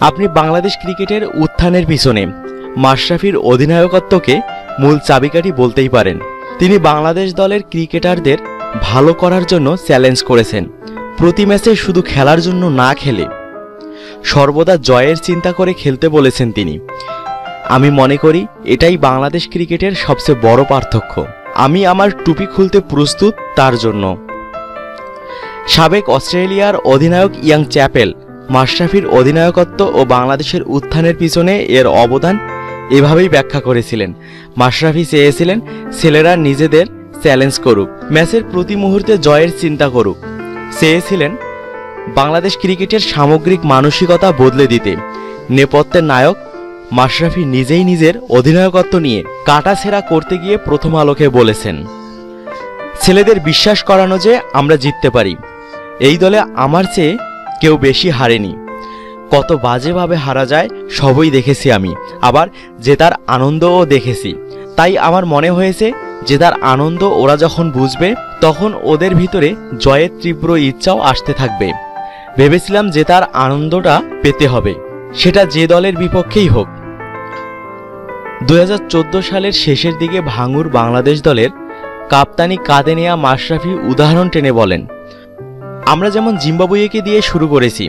আপনি বাংলাদেশ ক্রিকেটের উত্থানের পিছনে মাশরাফির অধিনায়কত্বকে মূল চাবিকাঠি বলতেই পারেন। তিনি বাংলাদেশ দলের ক্রিকেটারদের ভালো করার জন্য চ্যালেঞ্জ করেছেন। প্রতি ম্যাচে শুধু খেলার জন্য না খেলে সর্বদা জয়ের চিন্তা করে খেলতে বলেছেন তিনি। আমি মনে করি এটাই বাংলাদেশ ক্রিকেটের সবচেয়ে বড় পার্থক্য। আমি আমার টুপি খুলতে প্রস্তুত তার জন্য। সাবেক অস্ট্রেলিয়ার অধিনায়ক ইয়াং চ্যাপেল মাশরাফির অধিনায়কত্ব ও বাংলাদেশের উত্থানের পিছনে এর অবদান এভাবেই ব্যাখ্যা করেছিলেন। মাশরাফি চেয়েছিলেন ছেলেরা নিজেদের চ্যালেঞ্জ করুক, ম্যাচের প্রতি মুহূর্তে জয়ের চিন্তা করুক। চেয়েছিলেন বাংলাদেশ ক্রিকেটের সামগ্রিক মানসিকতা বদলে দিতে। নেপথ্যের নায়ক মাশরাফি নিজেই নিজের অধিনায়কত্ব নিয়ে কাটাছেড়া করতে গিয়ে প্রথম আলোকে বলেছেন, ছেলেদের বিশ্বাস করানো যে আমরা জিততে পারি, এই দলে আমার চেয়ে কেউ বেশি হারেনি। কত বাজেভাবে হারা যায়, সবই দেখেছি আমি। আবার জেতার আনন্দও দেখেছি। তাই আমার মনে হয়েছে জেতার আনন্দ ওরা যখন বুঝবে, তখন ওদের ভিতরে জয়ের তীব্র ইচ্ছাও আসতে থাকবে। ভেবেছিলাম জেতার আনন্দটা পেতে হবে। সেটা যে দলের বিপক্ষেই হোক। দু হাজার চোদ্দ সালের শেষের দিকে ভাঙুর বাংলাদেশ দলের কাপ্তানি কাঁধে নেয়া মাশরাফি উদাহরণ টেনে বলেন আমরা যেমন জিম্বাবুয়েকে দিয়ে শুরু করেছি,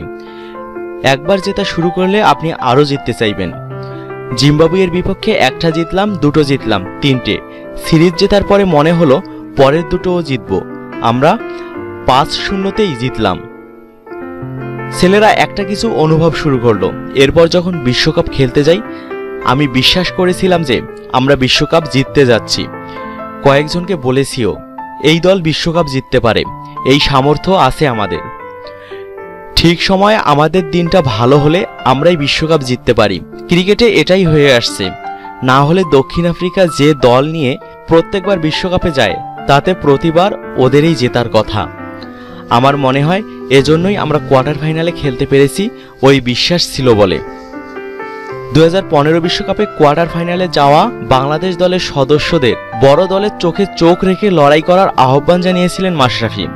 একবার জেতা শুরু করলে আপনি আরও জিততে চাইবেন। জিম্বাবুয়ের বিপক্ষে একটা জিতলাম, দুটো জিতলাম, তিনটে। সিরিজ জেতার পরে মনে হলো, পরের দুটোও জিতব। আমরা পাঁচ শূন্যতেই জিতলাম। ছেলেরা একটা কিছু অনুভব শুরু করল। এরপর যখন বিশ্বকাপ খেলতে যাই, আমি বিশ্বাস করেছিলাম যে আমরা বিশ্বকাপ জিততে যাচ্ছি। কয়েকজনকে বলেছিও এই দল বিশ্বকাপ জিততে পারে। এই সামর্থ্য আছে আমাদের। ঠিক সময়ে আমাদের দিনটা ভালো হলে আমরাই বিশ্বকাপ জিততে পারি। ক্রিকেটে এটাই হয়ে আসছে। না হলে দক্ষিণ আফ্রিকা যে দল নিয়ে প্রত্যেকবার বিশ্বকাপে যায়, তাতে প্রতিবার ওদেরই জেতার কথা। আমার মনে হয় এজন্যই আমরা কোয়ার্টার ফাইনালে খেলতে পেরেছি, ওই বিশ্বাস ছিল বলে। দু বিশ্বকাপে কোয়ার্টার ফাইনালে যাওয়া বাংলাদেশ দলের সদস্যদের বড় দলের চোখে চোখ রেখে লড়াই করার আহ্বান জানিয়েছিলেন মাশরাফি।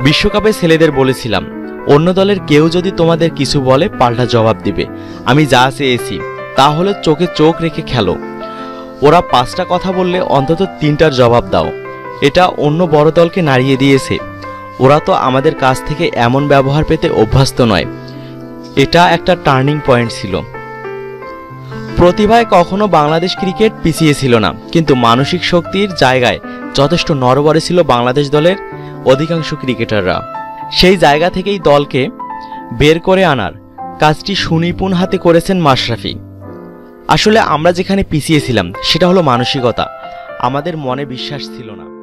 বিশ্বকাপে ছেলেদের বলেছিলাম, অন্য দলের কেউ যদি তোমাদের কিছু বলে পাল্টা জবাব দিবে। আমি যা চেয়েছি, তা হলে চোখে চোখ রেখে খেলো। ওরা পাঁচটা কথা বললে অন্তত তিনটার জবাব দাও। এটা অন্য বড় দলকে নাড়িয়ে দিয়েছে। ওরা তো আমাদের কাছ থেকে এমন ব্যবহার পেতে অভ্যস্ত নয়। এটা একটা টার্নিং পয়েন্ট ছিল। প্রতিভায় কখনো বাংলাদেশ ক্রিকেট পিছিয়ে ছিল না। কিন্তু মানসিক শক্তির জায়গায় যথেষ্ট নরবরে ছিল বাংলাদেশ দলের অধিকাংশ ক্রিকেটাররা। সেই জায়গা থেকেই দলকে বের করে আনার কাজটি সুনিপুণ হাতে করেছেন মাশরাফি। আসলে আমরা যেখানে পিছিয়েছিলাম সেটা হলো মানসিকতা। আমাদের মনে বিশ্বাস ছিল না।